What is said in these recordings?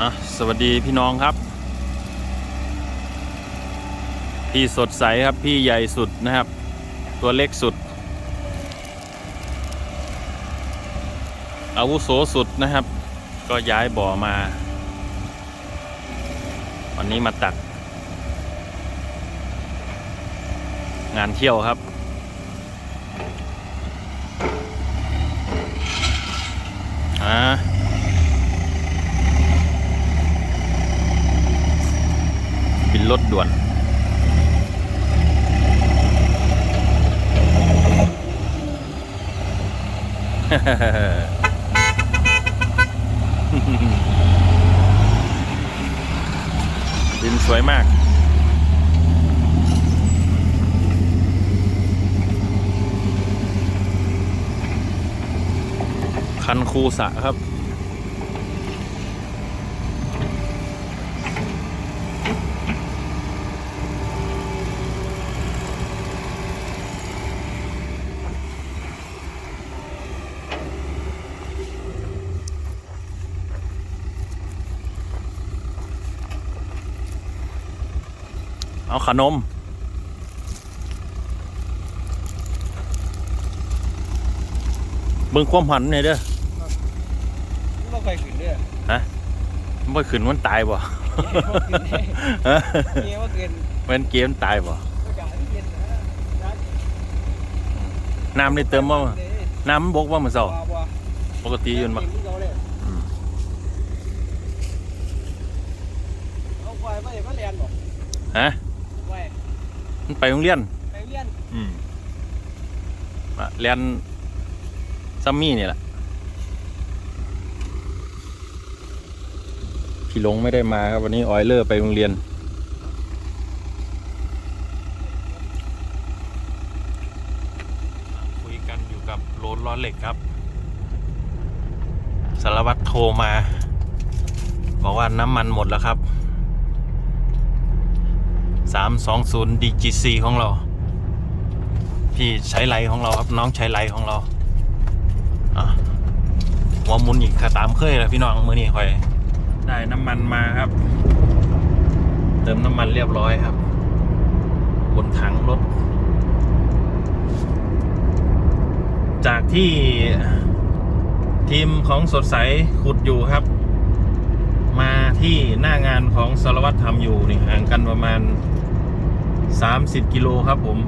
อะสวัสดีพี่น้องครับ พี่สดใสครับพี่ใหญ่สุดนะครับ ตัวเล็กสุด อาวุโสสุดนะครับ ก็ย้ายบ่อมา วันนี้มาตัก งานเที่ยวครับอ่า บิน รถด่วนบินสวยมากคันคูสะครับ เอาขนม เบิ่งความหันเนี่ยเด้อเราไปขึ้นเด้อมันบ่ขึ้นมันตายบ่ฮะเงี้ยว่าเกินมันเกมตายบ่อากาศเย็นนะร้านน้ำนี่เติมบ่น้ำมันบกว่ามันเศร้าว้าวว้าวปกติอยืนบ่เห็เขาเลยอืมเอาควายไปมาเรียนบ่ฮะควาย มันไปโรงเรียน ไปเรียนอืมมาเรียนซัมมี่นี่แหละ พี่หลงไม่ได้มาครับวันนี้ออยเลอร์ไปโรงเรียน คุยกันอยู่กับโรนล้อเหล็กครับ สารวัตรโทรมา บอกว่าน้ำมันหมดแล้วครับ 320 DGC ของเรา พี่ใช้ไหลของเราครับน้องใช้ไหลของเราอะหัวหมุนอีกค่ะตามเคยแล้วพี่น้องมือนี้คอยได้น้ำมันมาครับ เติมน้ำมันเรียบร้อยครับ บนถังรถ จากที่ทีมของสดใสขุดอยู่ครับ มาที่หน้างานของสารวัตรทำอยู่นี่ห่างกันประมาณ 30 กิโลครับผม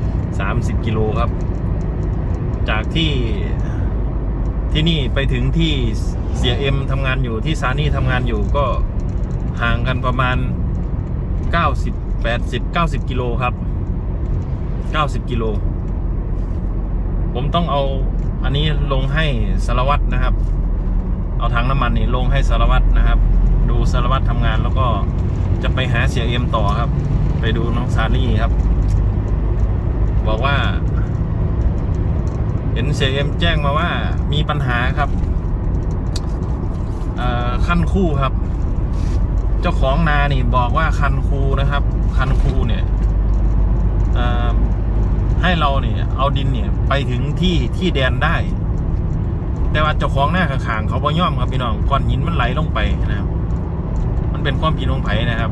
30 กิโลครับ จากที่ที่นี่ไปถึงที่เสียเอ็มทำงานอยู่ที่ซานี่ทำงานอยู่ก็ห่างกันประมาณ 90 80 90 กิโลครับ 90 กิโล ผมต้องเอาอันนี้ลงให้สารวัตรนะครับ เอาถังน้ำมันนี่ลงให้สารวัตรนะครับ ดูสารวัตรทำงานแล้วก็จะไปหาเสียเอ็มต่อครับ ไปดูน้องซานี่ครับ บอกว่า เห็นเสียเอ็มแจ้งมาว่ามีปัญหาครับเอ่อคันคู่ครับ เจ้าของนานี่บอกว่าคันคูนะครับ คันคูเนี่ยให้เราเนี่ยเอาดินเนี่ยไปถึงที่ที่แดนได้ แต่ว่าเจ้าของหน้าข้างๆเขาบ่ย่อมครับพี่น้องก้อนหินมันไหลลงไปนะครับ มันเป็นความผิดของไผนะครับ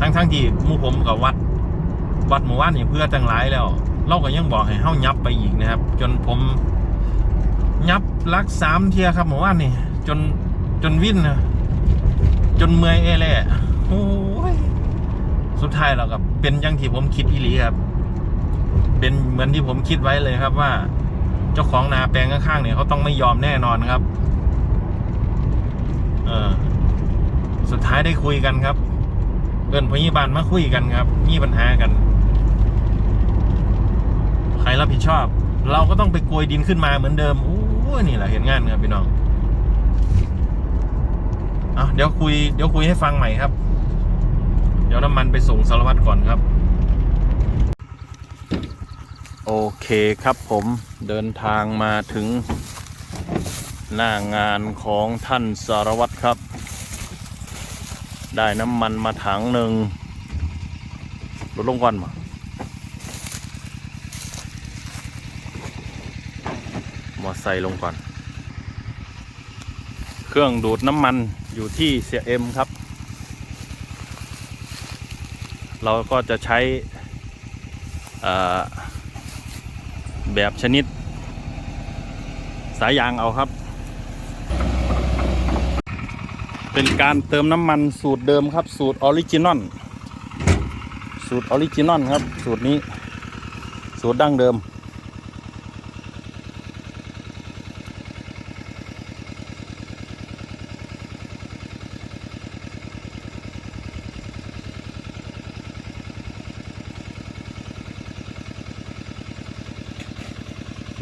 ทั้งทั้งๆที่มู่ผมกับวัด วัดหมู่บ้านนี่เพื่อตั้งหลายแล้ว เราก็ยังบอกให้เฮายับไปอีกนะครับ จนผมยับลักสามเทียครับหมู่บ้านนี่จนจนวิ่นนะจนเมื่อยเอแล่โอ้ยสุดท้ายเรากับเป็นอยังที่ผมคิดอีหลีครับ เป็นเหมือนที่ผมคิดไว้เลยครับว่า เจ้าของนาแปลงข้างๆเนี่ยเขาต้องไม่ยอมแน่นอนครับ เออสุดท้ายได้คุยกันครับเอินพยาบาลมาคุยกันครับ มีปัญหากัน ใครรับผิดชอบ เราก็ต้องไปโกยดินขึ้นมาเหมือนเดิมโอ้นี่แหละเห็นงานครับพี่น้องเอาเดี๋ยวคุยเดี๋ยวคุยให้ฟังใหม่ครับ เดี๋ยวน้ำมันไปส่งสารวัตรก่อนครับ โอเคครับผมเดินทางมาถึง หน้างานของท่านสารวัตรครับ ได้น้ำมันมาถังหนึ่งลดลงก่อนมามาใส่ลงก่อน เครื่องดูดน้ำมันอยู่ที่เสียเอ็มครับ เราก็จะใช้อ่อ แบบชนิด สายยางเอาครับ เป็นการเติมน้ำมันสูตรเดิมครับ สูตรออริจินอลสูตรออริจินอลครับ สูตรนี้ สูตรดั้งเดิม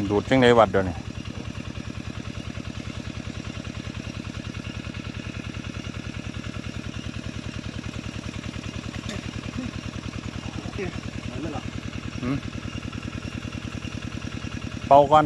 ดูดจังไดวัดเดี๋ยวนี้มันไม่หรอกเป่าก่อน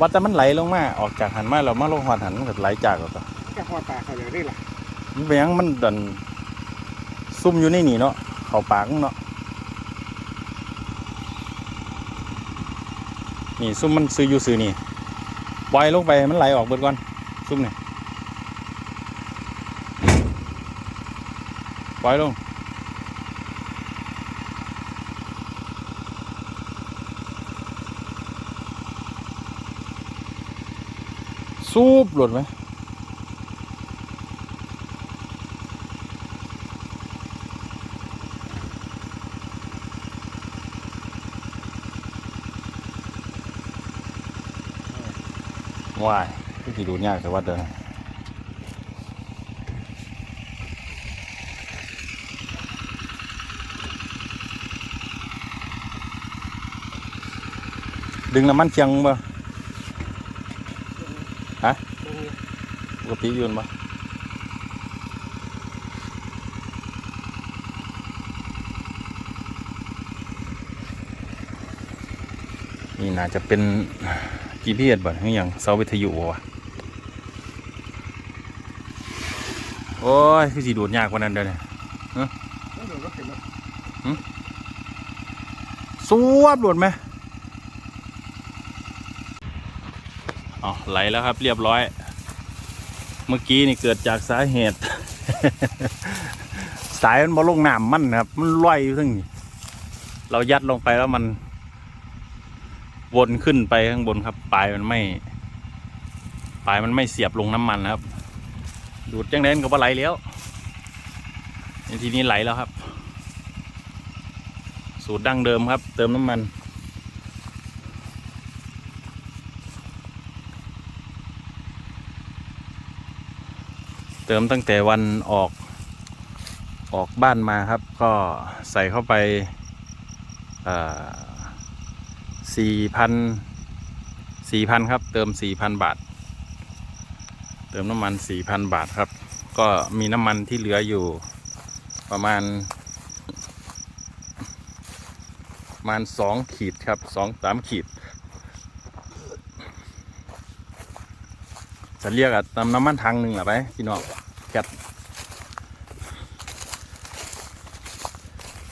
ว่าแต่มันไหลลงมาออกจากหันมาเรามาลงหอดหันมันก็ไหลจากออกต่อจะพอตาเขาอย่างนี้ล่ะมันเป็นหยังมันดันซุ่มอยู่ในนี่เนาะเข้าปากมันเนาะนี่ซุ่มมันซื้ออยู่ซื้อนี่ปล่อยลงไปให้มันไหลออกเบิดก่อนซุ่มนี่ปล่อยลง ซูบหลุดไหมว้ายที่สิดูยากแต่ว่าเดินดึงน้ำมันเชียงบ่ กติอยืนบ่นี่น่าจะเป็น GPS บ่หรือหยังเสาวิทยุบ่วะโอ้ยคือสิดูดยากกว่านั้นเด้อเนี่ยมันเดี๋ยวก็เสร็จแล้วสวบหลุดไหมอ๋อไหลแล้วครับเรียบร้อย เมื่อกี้นี่เกิดจากสาเหตุ สายมันมาลงน้ำมันครับ มันลอยอยู่ทั้งนี้เรายัดลงไปแล้วมัน วนขึ้นไปข้างบนครับ ปลายมันไม่ ปลายมันไม่เสียบลงน้ำมันนะครับ ดูดจังเด่นก็บ่ไหลแล้วในทีนี้ไหลแล้วครับ สูตรดั้งเดิมครับ เติมน้ำมัน เติมตั้งแต่วันออกออกบ้านมาครับ ก็ใส่เข้าไปสี่พันสี่พันครับ เติมสี่พันบาท เติมน้ำมันสี่พันบาทครับ ก็มีน้ำมันที่เหลืออยู่ประมาณประมาณสองขีดครับสองสามขีดจะเรียกอะตำน้ำมันถังหนึ่งหรอไปพี่น้อง ก๊ส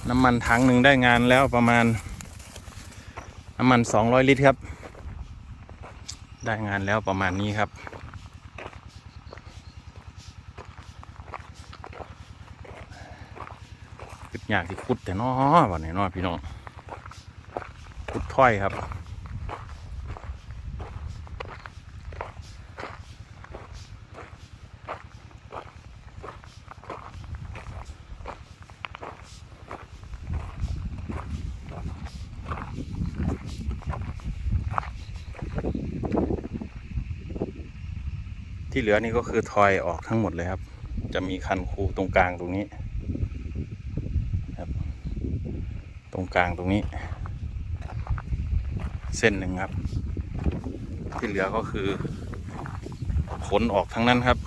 น้ำมันถังหนึ่งได้งานแล้วประมาณ น้ำมันสองร้อยลิตรครับ ได้งานแล้วประมาณนี้ครับขุดยากที่ขุดแต่น้อวันนี้น้อพี่น้องขุดถ้อยครับ ที่เหลือนี่ก็คือทอยออกทั้งหมดเลยครับ จะมีคันคูตรงกลางตรงนี้ครับ ตรงกลางตรงนี้ เส้นหนึ่งครับ ที่เหลือก็คือขนออกทั้งนั้นครับ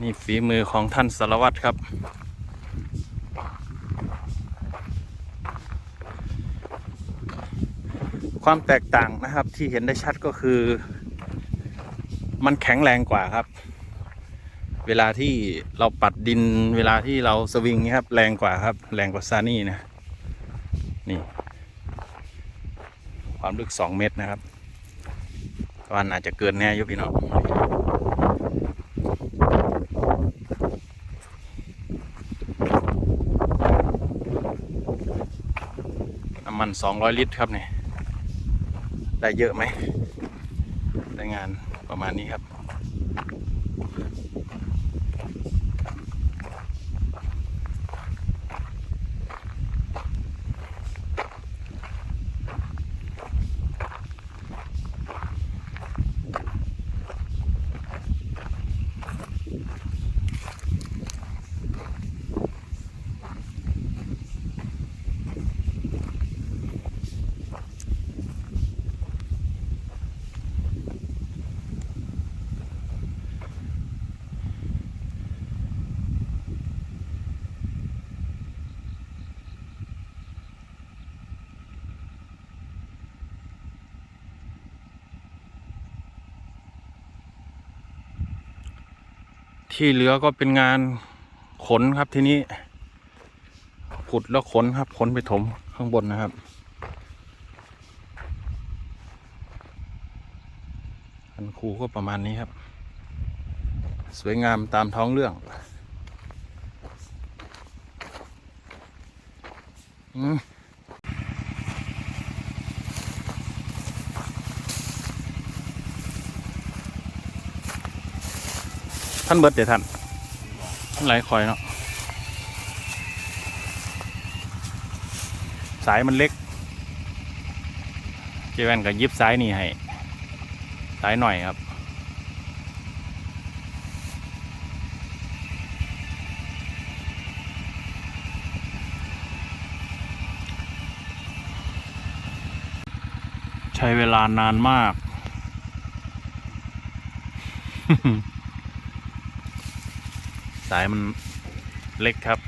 นี่ฝีมือของท่านสารวัตรครับ ความแตกต่างนะครับที่เห็นได้ชัดก็คือ มันแข็งแรงกว่าครับ เวลาที่เราปัดดินเวลาที่เราสวิงนี้ยครับ แรงกว่าครับ แรงกว่าซานี่นะนี่ ความลึก 2 เมตรนะครับวันอาจจะเกินแน่ยุพี่น้องน้ำมัน 200 ลิตรครับเนี่ย ได้เยอะไหมได้งานประมาณนี้ครับ ที่เหลือก็เป็นงานขนครับทีนี้ขุดแล้วขนครับขนไปถมข้างบนนะครับอันคูก็ประมาณนี้ครับ สวยงามตามท้องเรื่องอืม ท่านเบิดเดี๋ยวท่านท่านไหลคอยเนาะสายมันเล็ก เจแวนก็ยิบสายนี่ให้สายหน่อยครับใช้เวลานานมาก สายมันเล็กครับ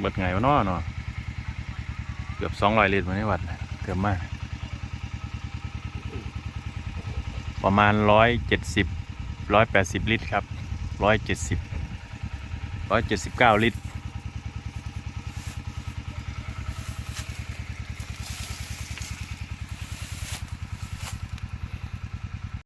เบิดไงวะนาะเนาะเกือบสองร้อยลิตรมาในวัดเกือบมาก ประมาณร้อยเจ็ดสิบร้อยแปดสิบลิตรครับร้อยเจ็ดสิบร้อยเจ็ดสิบเก้าลิตร